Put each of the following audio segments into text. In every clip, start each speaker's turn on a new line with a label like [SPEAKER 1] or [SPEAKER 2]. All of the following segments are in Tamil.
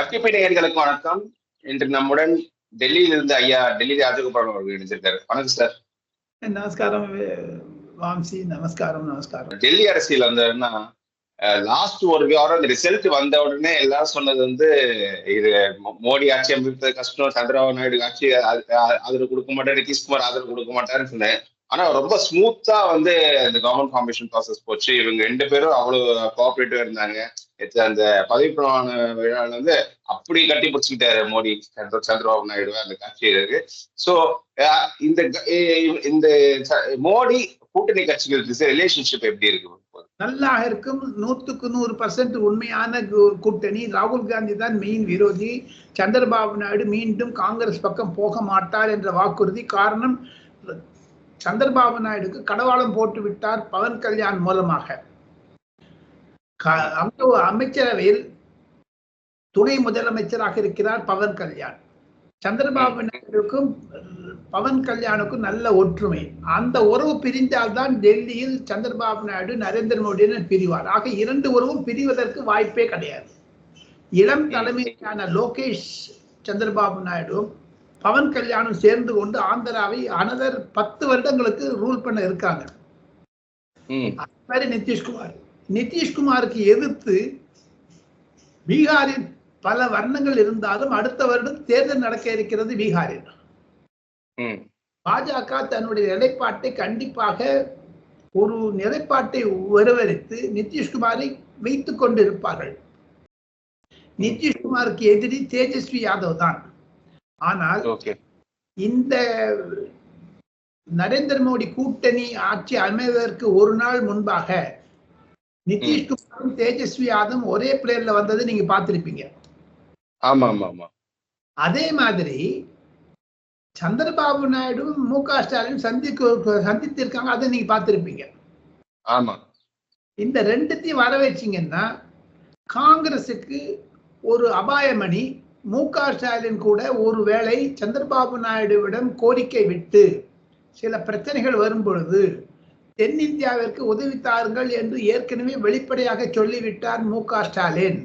[SPEAKER 1] கற்கிப்பை நேயர்களுக்கு வணக்கம். இன்று நம்முடன் டெல்லியில் இருந்து ஐயா டெல்லி ராஜகோபால் அவர்கள் இணைஞ்சிருக்காரு வணக்கம் சார்.
[SPEAKER 2] நமஸ்காரம் வாம்சி நமஸ்காரம் நமஸ்காரம்.
[SPEAKER 1] டெல்லி அரசியல் வந்ததுன்னா லாஸ்ட் ஒரு வாரம் இந்த ரிசல்ட் வந்த உடனே எல்லாரும் சொன்னது வந்து இது மோடி ஆட்சி அமைப்பது கஷ்டம் சந்திரபாபு நாயுடு ஆட்சி ஆதரவு கொடுக்க மாட்டாரு நிதிஷ்குமார் ஆதரவு கொடுக்க மாட்டாருன்னு சொன்னேன். ஆனா ரொம்ப ஸ்மூத்தா வந்து இந்த கவர்மெண்ட் ஃபார்மேஷன் ப்ராசஸ் போச்சு. இவங்க ரெண்டு பேரும் அவ்வளவு கோஆபரேட்டிவா இருந்தாங்க. அந்த பதவி பிரமாண விழாவில் வந்து அப்படி கட்டி பிடிச்சிக்கிட்டாரு மோடி. சந்திரபாபு நாயுடு அந்த காட்சி இருக்கு. ஸோ இந்த இந்த மோடி கூட்டணி கட்சிகள் ரிலேஷன்ஷிப் எப்படி இருக்கு
[SPEAKER 2] நல்லா இருக்கும். நூத்துக்கு நூறு பர்சன்ட் உண்மையான கு- கூட்டணி. ராகுல் காந்தி தான் மெயின் விரோதி. சந்திரபாபு நாயுடு மீண்டும் காங்கிரஸ் பக்கம் போக மாட்டார் என்ற வாக்குறுதி. காரணம் சந்திரபாபு நாயுடுக்கு கடவாளம் போட்டு விட்டார் பவன் கல்யாண் மூலமாக. அமைச்சரவையில் துணை முதலமைச்சராக இருக்கிறார் பவன் கல்யாண். சந்திரபாபு நாயுடுக்கும் பவன் கல்யாணுக்கும் நல்ல ஒற்றுமை. அந்த உறவு பிரிந்தால்தான் டெல்லியில் சந்திரபாபு நாயுடு நரேந்திர மோடியுடன் பிரிவார். ஆக இரண்டு உறவும் பிரிவதற்கு வாய்ப்பே கிடையாது. இளம் தலைமையிலான லோகேஷ் சந்திரபாபு நாயுடு பவன் கல்யாணும் சேர்ந்து கொண்டு ஆந்திராவை அனதர் பத்து வருடங்களுக்கு ரூல் பண்ண இருக்காங்க. மாதிரி நிதிஷ்குமார். நிதிஷ்குமாருக்கு எதிர்த்து பீகாரில் பல வர்ணங்கள் இருந்தாலும் அடுத்த வருடம் தேர்தல் நடக்க இருக்கிறது பீகாரில். பாஜக தன்னுடைய நிலைப்பாட்டை கண்டிப்பாக ஒரு நிலைப்பாட்டை வரவழைத்து நிதிஷ்குமாரை வைத்துக் கொண்டிருப்பார்கள். நிதிஷ்குமாருக்கு எதிரி தேஜஸ்வி யாதவ் தான். ஆனால் இந்த நரேந்திர மோடி கூட்டணி ஆட்சி அமைவதற்கு ஒரு நாள் முன்பாக நிதிஷ்குமாரும் தேஜஸ்வி யாதவும் ஒரே பிளேயர்ல வந்ததை நீங்க பார்த்திருப்பீங்க.
[SPEAKER 1] ஆமா ஆமா ஆமா
[SPEAKER 2] அதே மாதிரி சந்திரபாபு நாயுடு மு க ஸ்டாலின் சந்திக்க சந்தித்திருக்காங்க அதை நீங்க பார்த்திருப்பீங்க.
[SPEAKER 1] ஆமா.
[SPEAKER 2] இந்த ரெண்டுத்தையும் வர வச்சீங்கன்னா காங்கிரஸுக்கு ஒரு அபாயமணி மு க ஸ்டாலின் கூட ஒருவேளை சந்திரபாபு நாயுடுவிடம் கோரிக்கை விட்டு சில பிரச்சனைகள் வரும் பொழுது தென்னிந்தியாவிற்கு உதவி தாருங்கள் என்று ஏற்கனவே வெளிப்படையாக சொல்லிவிட்டார் மு க ஸ்டாலின்.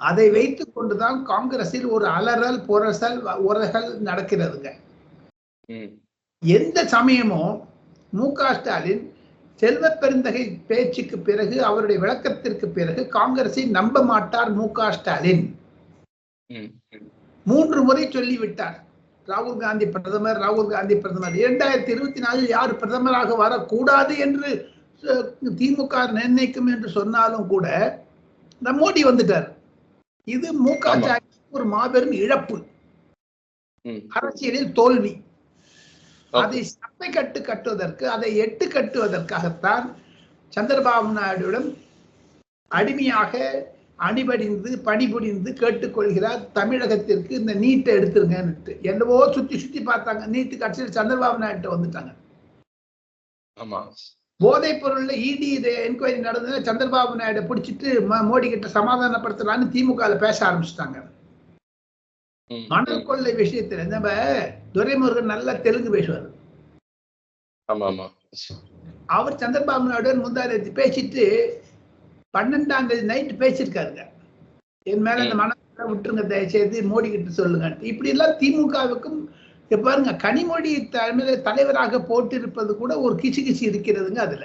[SPEAKER 2] அதை வைத்துக் கொண்டுதான் காங்கிரஸில் ஒரு அலறல் புரசல் உரசல் நடக்கிறதுங்க. எந்த சமயமோ மு க ஸ்டாலின் செல்வ பெருந்தகை பேச்சுக்கு பிறகு அவருடைய விளக்கத்திற்கு பிறகு காங்கிரஸை நம்ப மாட்டார் மு க ஸ்டாலின். மூன்று முறை சொல்லிவிட்டார். ராகுல் காந்தி பிரதமர் ராகுல் காந்தி பிரதமர். இரண்டாயிரத்தி இருபத்தி நாலில் யார் பிரதமராக வரக்கூடாது என்று திமுக நிர்ணயிக்கும் என்று சொன்னாலும் கூட மோடி வந்துட்டார். இது மு க ஒரு மாபெரும் இழப்பு. அரசியலில் தோல்வி. அதை சட்டை கட்டு கட்டுவதற்கு அதை எட்டு கட்டுவதற்காகத்தான் சந்திரபாபு நாயுடுவிடம் அடிமையாக அணிபடிந்து பணிபுரிந்து கேட்டுக்கொள்கிறார். தமிழகத்திற்கு இந்த நீட்டை எடுத்துருங்கன்னுட்டு. என்னவோ சுத்தி சுத்தி பார்த்தாங்க. நீட்டு கட்சியில் சந்திரபாபு நாயுடு வந்துட்டாங்க.
[SPEAKER 1] ஆமா.
[SPEAKER 2] போதைப் பொருள்ல இடி என்கொயரி நடந்ததுன்னா சந்திரபாபு நாயுடு பிடிச்சிட்டு மோடி கிட்ட சமாதானப்படுத்தலான்னு திமுக பேச ஆரம்பிச்சிட்டாங்க. மணல் கொள்ளை விஷயத்துல நம்ம துரைமுருகன் நல்லா தெலுங்கு பேசுவார். அவர் சந்திரபாபு நாயுடு முந்தாதி பேசிட்டு பன்னெண்டாம் தேதி நைட்டு பேசியிருக்காருங்க. என் மேல இந்த மனசை விட்டுருங்க தயவுசெய்து மோடி கிட்ட சொல்லுங்க. இப்படி எல்லாம் திமுகவுக்கும் இப்ப பாருங்க கனிமொழி தலைமையில தலைவராக போட்டிருப்பது கூட ஒரு கிசு கிசு இருக்கிறதுங்க அதுல.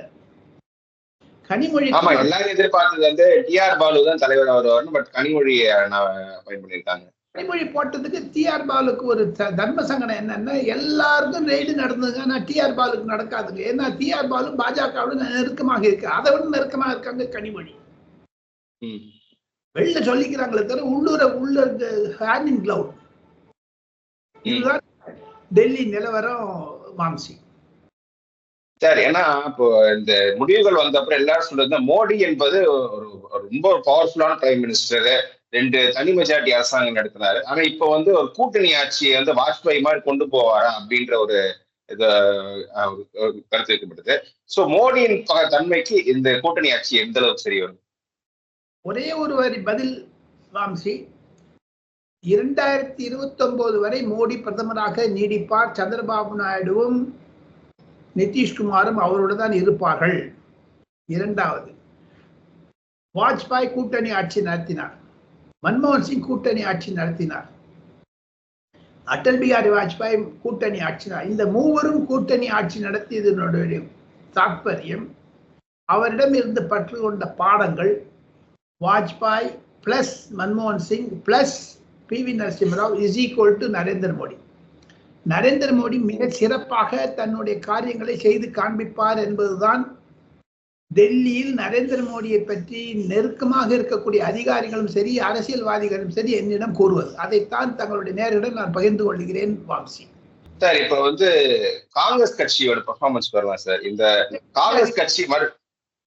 [SPEAKER 2] கனிமொழி
[SPEAKER 1] ஆமா எல்லாரும் எதிர்பார்த்தது வந்து டிஆர் பாலு தான் தலைவர் வருவார்னு பட் கனிமொழியை அப்பாயின் பண்ணிருக்காங்க
[SPEAKER 2] கனிமொழி போட்டதுக்கு டிஆர் பாலுக்கு ஒரு தர்ம சங்கடம் என்னன்னா எல்லாருக்கும் ரெய்டு நடந்ததுங்க ஆனா டிஆர் பாலுக்கு நடக்காதுங்க. ஏன்னா டிஆர் பாலு பாஜகவுடன் நெருக்கமாக இருக்கு. அதை விட நெருக்கமாக இருக்காங்க கனிமொழி. வெளில சொல்லிக்கிறாங்களே தவிர உள்ளூர உள்ள ஹேண்ட் இன் கிளவுட் இதுதான் டெல்லி நிலவரம் வாம்சி
[SPEAKER 1] சரி ஏன்னா இப்போ இந்த முடிவுகள் வந்த அப்புறம் எல்லாரும் சொல்றது மோடி என்பது ஒரு ஒரு ரொம்ப பவர்ஃபுல்லான பிரைம் மினிஸ்டர் ரெண்டு தனி மெஜாரிட்டி அரசாங்கம் நடத்தினாரு. ஆனா இப்போ வந்து ஒரு கூட்டணி ஆட்சியை வந்து வாஜ்பாய் மாதிரி கொண்டு போவாரா அப்படின்ற ஒரு இது ஒரு கருத்து வைக்கப்பட்டது சோ மோடியின் தன்மைக்கு இந்த கூட்டணி ஆட்சி எந்த அளவுக்கு சரி வரும்?
[SPEAKER 2] ஒரே ஒரு வரி பதில் வாம்சி இரண்டாயிரத்தி இருபத்தி ஒன்பது வரை மோடி பிரதமராக நீடிப்பார் சந்திரபாபு நாயுடுவும் நிதிஷ்குமாரும் அவரோடு தான் இருப்பார்கள். இரண்டாவது வாஜ்பாய் கூட்டணி ஆட்சி நடத்தினார். மன்மோகன் சிங் கூட்டணி ஆட்சி நடத்தினார். அடல் பிகாரி வாஜ்பாய் கூட்டணி ஆட்சி இந்த மூவரும் கூட்டணி ஆட்சி நடத்தியதனுடைய தாற்பயம் அவரிடம் இருந்து பற்று கொண்ட பாடங்கள் வாஜ்பாய் பிளஸ் மன்மோகன் Singh plus P V Narasimha Rao is equal to Narendra Modi. Narendra Modi மிக சிறப்பாக தன்னுடைய காரியங்களை செய்து காண்பிப்பார் என்பதுதான் டெல்லியில் நரேந்திர மோடியை பற்றி நெருக்கமாக இருக்கக்கூடிய அதிகாரிகளும் சரி அரசியல்வாதிகளும் சரி என்னிடம் கூறுவது. அதைத்தான் தங்களுடைய நேரிடம் நான் பகிர்ந்து கொள்கிறேன் வாம்சி.
[SPEAKER 1] சார் இப்ப வந்து காங்கிரஸ் கட்சியோட பெர்ஃபார்மன்ஸ் வரலாம் சார். இந்த காங்கிரஸ் கட்சி மறு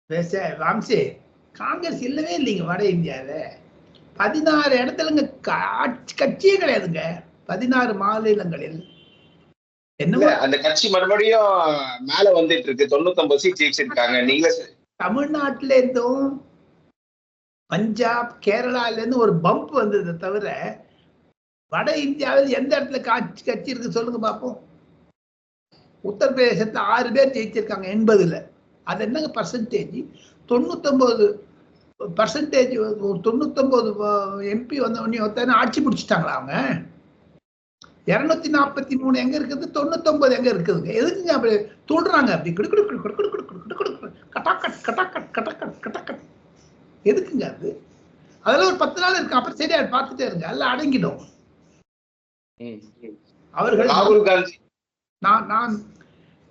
[SPEAKER 2] பேச வாம்சி. காங்கிரஸ் இல்லவே இல்லைங்க வட இந்தியாவில். பதினாறு இடத்துலங்க கட்சியே கிடையாதுங்க. பதினாறு மாநிலங்களில்.
[SPEAKER 1] இல்ல, அந்த கட்சி மறுபடியும் மேல வந்துட்டு இருக்கு. தொண்ணூத்தி ஒன்பது சீட் ஜெயிச்சிருக்காங்க. நீங்களே சொ-
[SPEAKER 2] தமிழ்நாட்டில இருந்தும் பஞ்சாப் கேரளால இருந்து ஒரு பம்ப் வந்தது தவிர வட இந்தியாவில் எந்த இடத்துல காட்சி கட்சி இருக்கு சொல்லுங்க பார்ப்போம் உத்தரப்பிரதேசத்துல ஆறு பேர் ஜெயிச்சிருக்காங்க எண்பதுல. அது என்னங்க பர்சன்டேஜ் தொண்ணூத்தொன்பது பர்சன்டேஜ் ஒரு தொண்ணூத்தொன்பது எம்பி வந்த உடனே ஒருத்தன ஆட்சி பிடிச்சிட்டாங்களா அவங்க? இரநூத்தி நாற்பத்தி மூணு எங்க இருக்குது? தொண்ணூத்தொன்பது எங்க இருக்குதுங்க? எதுக்குங்க அப்படி துள்றாங்க அப்படி? குடு குடு குடு குடு குடு குடு குடு கட்டாக்கட் கட்டாக்கட் கட்டக்கட் கட்டக்கட் எதுக்குங்க அது? அதெல்லாம் ஒரு பத்து நாள் இருக்கு. அப்புறம் சரியா பார்த்துட்டே இருங்க. எல்லாம் அடங்கிடும். அவர்கள்
[SPEAKER 1] ராகுல் காந்தி.
[SPEAKER 2] நான் நான்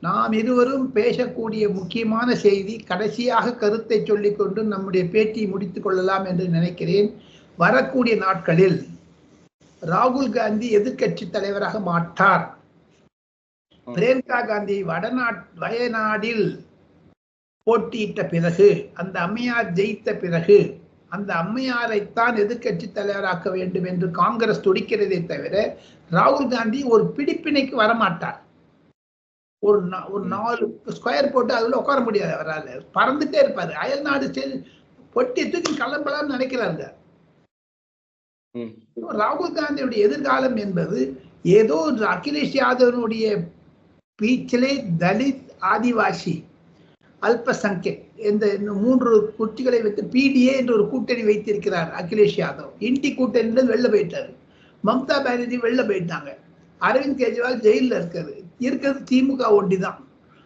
[SPEAKER 2] நாம் இருவரும் பேசக்கூடிய முக்கியமான செய்தி கடைசியாக கருத்தை சொல்லிக்கொண்டு நம்முடைய பேட்டியை முடித்துக் கொள்ளலாம் என்று நினைக்கிறேன். வரக்கூடிய நாட்களில் ராகுல் காந்தி எதிர்க்கட்சி தலைவராக மாட்டார் பிரியங்கா காந்தி வடநாட் வயநாடில் போட்டியிட்ட பிறகு அந்த அம்மையார் ஜெயித்த பிறகு அந்த அம்மையாரைத்தான் எதிர்க்கட்சி தலைவராக்க வேண்டும் என்று காங்கிரஸ் துடிக்கிறதே தவிர ராகுல் காந்தி ஒரு பிடிப்பினைக்கு வரமாட்டார். ஒரு ஒரு நாலு ஸ்கொயர் போட்டு அதுல உட்கார முடியாது அவரால். பறந்துட்டே இருப்பாரு. அயல் நாடு பொட்டி தூக்கி கிளம்பலாம்னு நினைக்கிறாங்க ராகுல் காந்தியுடைய எதிர்காலம் என்பது ஏதோ அகிலேஷ் யாதவனுடைய பீச்சிலே தலித் ஆதிவாசி அல்பசங்கர் இந்த மூன்று குட்டிகளை வைத்து பிடிஏ என்ற ஒரு கூட்டணி வைத்திருக்கிறார் அகிலேஷ் யாதவ். இண்டி கூட்டணியிலிருந்து வெளில போயிட்டாரு. மம்தா பானர்ஜி வெளில போயிட்டாங்க. அரவிந்த் கெஜ்ரிவால் ஜெயிலில் இருக்காரு. இருக்கிறது திமுக ஒண்டி தான்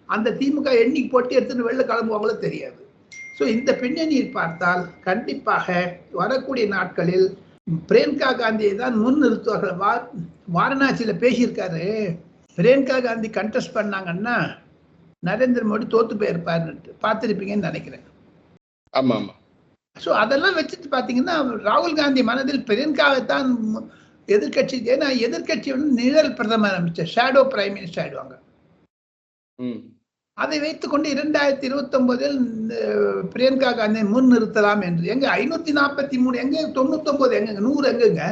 [SPEAKER 2] அந்த திமுக எண்ணிக்கு போட்டு எடுத்துட்டு வெளில கிளம்புவாங்களோ தெரியாது. ஸோ இந்த பின்னணியில் பார்த்தால் கண்டிப்பாக வரக்கூடிய நாட்களில் பிரியங்கா காந்தியை தான் முன் நிறுத்துவார்கள் வா வாரணாசியில் பேசியிருக்காரு. பிரியங்கா காந்தி கண்டெஸ்ட் பண்ணாங்கன்னா நரேந்திர மோடி தோத்து போயிருப்பாருன்னு பார்த்துருப்பீங்கன்னு நினைக்கிறேன்.
[SPEAKER 1] ஆமா ஆமா
[SPEAKER 2] ஸோ அதெல்லாம் வச்சுட்டு பார்த்தீங்கன்னா ராகுல் காந்தி மனதில் பிரியங்காவை தான் எதிர்க்கட்சி ஏன்னா எதிர்க்கட்சி வந்து நிழல் பிரதமர் அமைச்சர் ஷேடோ பிரைம் மினிஸ்டர் ஆயிடுவாங்க. அதை வைத்துக்கொண்டு இரண்டாயிரத்தி இருபத்தி ஒன்பதில் பிரியங்கா காந்தியை முன் நிறுத்தலாம் என்று. எங்க ஐநூத்தி நாற்பத்தி மூணு எங்க தொண்ணூத்தொன்பது எங்க நூறு எங்கங்க?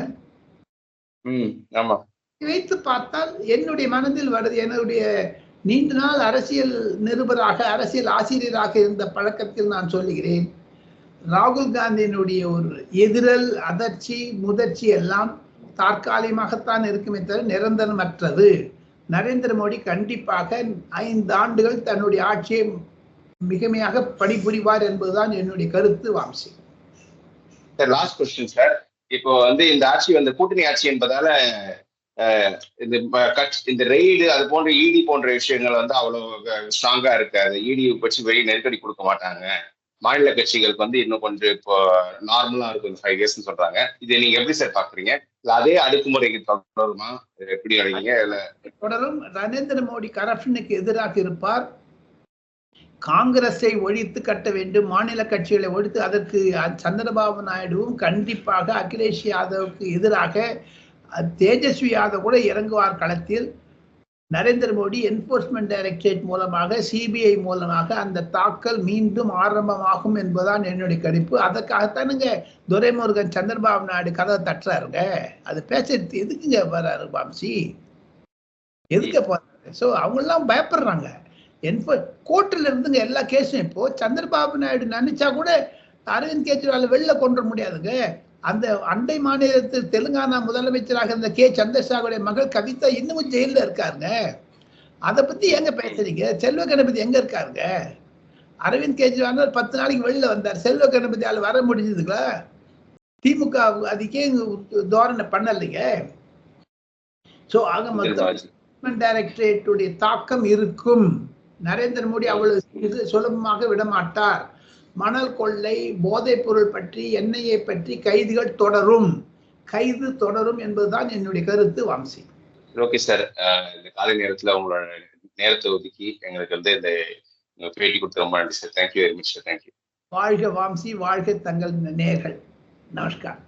[SPEAKER 2] வைத்து பார்த்தால் என்னுடைய மனதில் வருது என்னுடைய நீண்ட நாள் அரசியல் நிருபராக அரசியல் ஆசிரியராக இருந்த பழக்கத்தில் நான் சொல்லுகிறேன் ராகுல் காந்தியினுடைய ஒரு எதிரல் அதர்ச்சி முதிர்ச்சி எல்லாம் தற்காலிகமாகத்தான் இருக்குமே தவிர நிரந்தரமற்றது. நரேந்திர மோடி கண்டிப்பாக ஐந்து ஆண்டுகள் தன்னுடைய ஆட்சியை மிகமையாக பணிபுரிவார் என்பதுதான் என்னுடைய கருத்து Vamsi.
[SPEAKER 1] Sir last question sir இப்போ வந்து இந்த ஆட்சி வந்து கூட்டணி ஆட்சி என்பதால இந்த ம- கட்சி இந்த ரெய்டு அது போன்ற இடி போன்ற விஷயங்கள் வந்து அவ்வளவு ஸ்ட்ராங்கா இருக்காது. இடி பற்றி வெளியே நெருக்கடி கொடுக்க மாட்டாங்க. மாநில கட்சிகளுக்கு வந்து இன்னும் கொஞ்சம் இப்போ நார்மலா இருக்கும். ஃபைவ் இயர்ஸ்னு சொல்றாங்க. இதை நீங்க எப்படி சார் பாக்குறீங்க? இல்ல அதே அடுக்குமுறைக்கு தொடருமா? எப்படி நினைக்கிறீங்க இல்ல
[SPEAKER 2] தொடரும். நரேந்திர மோடி கரப்ஷனுக்கு எதிராக இருப்பார். காங்கிரஸை ஒழித்து கட்ட வேண்டும். மாநில கட்சிகளை ஒழித்து அதற்கு சந்திரபாபு நாயுடுவும் கண்டிப்பாக அகிலேஷ் யாதவுக்கு எதிராக தேஜஸ்வி யாதவ் கூட இறங்குவார் களத்தில். நரேந்திர மோடி என்போர்ஸ்மெண்ட் டைரக்டரேட் மூலமாக சிபிஐ மூலமாக அந்த தாக்கல் மீண்டும் ஆரம்பமாகும் என்பதுதான் என்னுடைய கணிப்பு. அதற்காகத்தானுங்க துரைமுருகன் சந்திரபாபு நாயுடு கதவை தட்டுறாருங்க. அது பேசுறது எதுக்குங்க வர்றாரு பாம்சி எதுக்கு போறாரு? ஸோ அவங்கெல்லாம் பயப்படுறாங்க. என்போ கோர்ட்டில் இருந்துங்க எல்லா கேஸும் இப்போ சந்திரபாபு நாயுடு நினைச்சா கூட அரவிந்த் கெஜ்ரிவால் வெளில கொண்டு வர முடியாதுங்க. அந்த அண்டை மாநிலத்தில் தெலுங்கானா முதலமைச்சராக இருந்த கே. சந்திரசேகருடைய மகள் கவிதா இன்னமும் ஜெயிலில் இருக்காருங்க அதை பத்தி எங்க பேசுறீங்க? செல்வ கணபதி எங்க இருக்காருங்க? அரவிந்த் கெஜ்ரிவால் பத்து நாளைக்கு வெளில வந்தார். செல்வ கணபதியால் வர முடிஞ்சதுங்களா? திமுக அதுக்கே தோரணை பண்ணலைங்க. சோ ஆக மொத்தம் டைரக்டரேட்டுடைய தாக்கம் இருக்கும். நரேந்திர மோடி அவ்வளவு சுலபமாக விடமாட்டார். மணல் கொள்ளை போதைப் பொருள் பற்றி எண்ணெயை பற்றி கைதுகள் தொடரும். கைது தொடரும் என்பதுதான் என்னுடைய கருத்து வம்சி.
[SPEAKER 1] Okay sir. இந்த காலை நேரத்துல உங்களோட நேரத்தை ஒதுக்கி எங்களுக்கு வந்து இந்த பேட்டி கொடுத்து ரொம்ப நன்றி sir. Thank you very much sir thank you
[SPEAKER 2] வாழ்க வாம்சி வாழ்க தங்கள் நேர்கள். நமஸ்கார்.